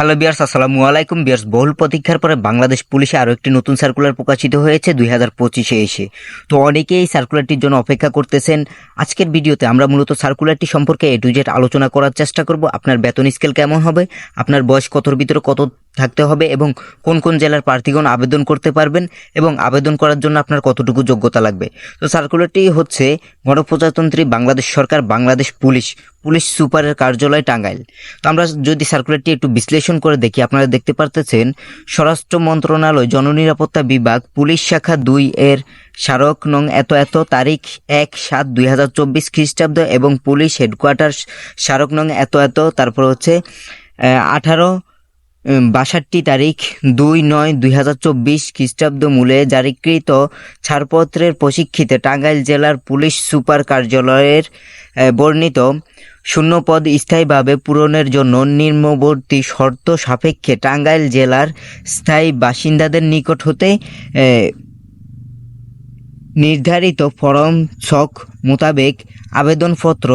Hello বিয়ার্স, আসসালামু আলাইকুম। বিয়ার্স, বহুল প্রতীক্ষার পরে বাংলাদেশ পুলিশে আরও একটি নতুন সার্কুলার প্রকাশিত হয়েছে দুই হাজার পঁচিশে এসে। তো অনেকেই এই সার্কুলারটির জন্য অপেক্ষা করতেছেন। আজকের ভিডিওতে আমরা মূলত সার্কুলারটি সম্পর্কে এ টু জেড আলোচনা করার চেষ্টা করব। আপনার বেতন স্কেল কেমন হবে? আপনার বয়স কতর ভিতরে কত থাকতে হবে এবং কোন কোন জেলার প্রার্থীগণ আবেদন করতে পারবেন এবং আবেদন করার জন্য আপনার কতটুকু যোগ্যতা লাগবে। তো সার্কুলারটি হচ্ছে গণপ্রজাতন্ত্রী বাংলাদেশ সরকার, বাংলাদেশ পুলিশ পুলিশ সুপারের কার্যালয় টাঙ্গাইল। তো আমরা যদি সার্কুলারটি একটু বিশ্লেষণ করে দেখি, আপনারা দেখতে পারতেছেন স্বরাষ্ট্র মন্ত্রণালয় জননিরাপত্তা বিভাগ পুলিশ শাখা দুই এর স্মারক নং এত এত তারিখ এক সাত দুই হাজার চব্বিশ খ্রিস্টাব্দ এবং পুলিশ হেডকোয়ার্টার স্মারক নং এত এত, তারপর হচ্ছে আঠারো বাষট্টি তারিখ দুই নয় দুই হাজার চব্বিশ খ্রিস্টাব্দ মূলে জারিকৃত ছাড়পত্রের প্রশিক্ষিতে টাঙ্গাইল জেলার পুলিশ সুপার কার্যালয়ের বর্ণিত শূন্যপদ স্থায়ীভাবে পূরণের জন্য নিম্নবর্তী শর্ত সাপেক্ষে টাঙ্গাইল জেলার স্থায়ী বাসিন্দাদের নিকট হতে নির্ধারিত ফরম ছক মোতাবেক আবেদনপত্র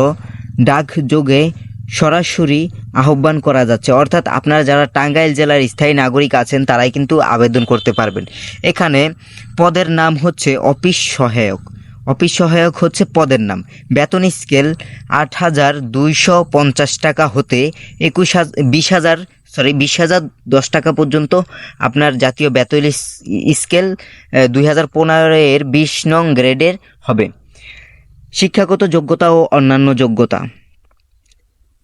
ডাকযোগে সরাসরি আহ্বান করা যাচ্ছে। অর্থাৎ আপনারা যারা টাঙ্গাইল জেলার স্থায়ী নাগরিক আছেন, তারাই কিন্তু আবেদন করতে পারবেন। এখানে পদের নাম হচ্ছে অফিস সহায়ক। অফিস সহায়ক হচ্ছে পদের নাম। বেতন স্কেল আট হাজার দুইশো পঞ্চাশ টাকা হতে একুশ হাজার বিশ হাজার, সরি, বিশ হাজার দশ টাকা পর্যন্ত আপনার জাতীয় বেতন স্কেল দুই হাজার পনেরো এর বিশ নং গ্রেডের হবে। শিক্ষাগত যোগ্যতা ও অন্যান্য যোগ্যতা।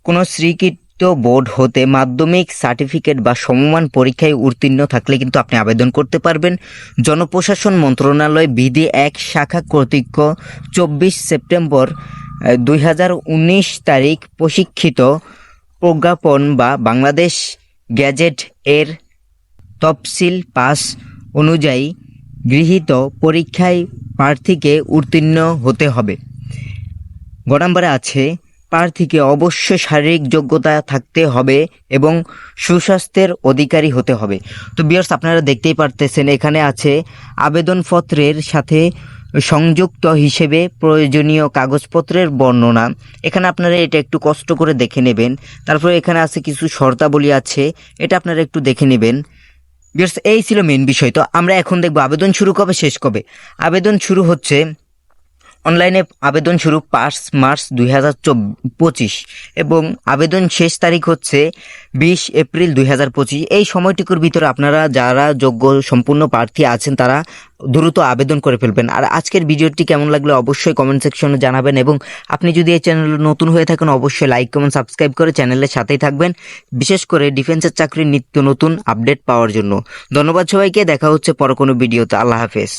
কোনো স্বীকৃত বোর্ড হতে মাধ্যমিক সার্টিফিকেট বা সমমান পরীক্ষায় উত্তীর্ণ থাকলে কিন্তু আপনি আবেদন করতে পারবেন। জনপ্রশাসন মন্ত্রণালয় বিধি এক, শাখা কর্তৃক চব্বিশ সেপ্টেম্বর দুই হাজার উনিশ তারিখ প্রশিক্ষিত প্রজ্ঞাপন বা বাংলাদেশ গ্যাজেট এর তফসিল পাস অনুযায়ী গৃহীত পরীক্ষায় প্রার্থীকে উত্তীর্ণ হতে হবে। গ নম্বরে আছে প্রার্থীকে অবশ্যই শারীরিক যোগ্যতা থাকতে হবে এবং সুস্বাস্থ্যের অধিকারী হতে হবে। তো বিয়ার্স আপনারা দেখতেই পারতেছেন, এখানে আছে আবেদনপত্রের সাথে সংযুক্ত হিসেবে প্রয়োজনীয় কাগজপত্রের বর্ণনা। এখানে আপনারা এটা একটু কষ্ট করে দেখে নেবেন। তারপরে এখানে আছে কিছু শর্তাবলী আছে, এটা আপনারা একটু দেখে নেবেন। বিয়ার্স এই ছিল মেন বিষয়। তো আমরা এখন দেখব, আবেদন শুরু কবে, শেষ কবে? আবেদন শুরু হচ্ছে অনলাইনে আবেদন শুরু পাঁচ মার্চ দুই হাজার পঁচিশ এবং আবেদন শেষ তারিখ হচ্ছে বিশ এপ্রিল দুই হাজার পঁচিশ। এই সময়টুকুর ভিতরে আপনারা যারা যোগ্য সম্পূর্ণ প্রার্থী আছেন, তারা দ্রুত আবেদন করে ফেলবেন। আর আজকের ভিডিওটি কেমন লাগলে অবশ্যই কমেন্ট সেকশনে জানাবেন এবং আপনি যদি এই চ্যানেল নতুন হয়ে থাকেন, অবশ্যই লাইক কমেন্ট সাবস্ক্রাইব করে চ্যানেলের সাথেই থাকবেন, বিশেষ করে ডিফেন্সের চাকরির নিত্য নতুন আপডেট পাওয়ার জন্য। ধন্যবাদ সবাইকে, দেখা হচ্ছে পর কোনো ভিডিওতে। আল্লাহ হাফেজ।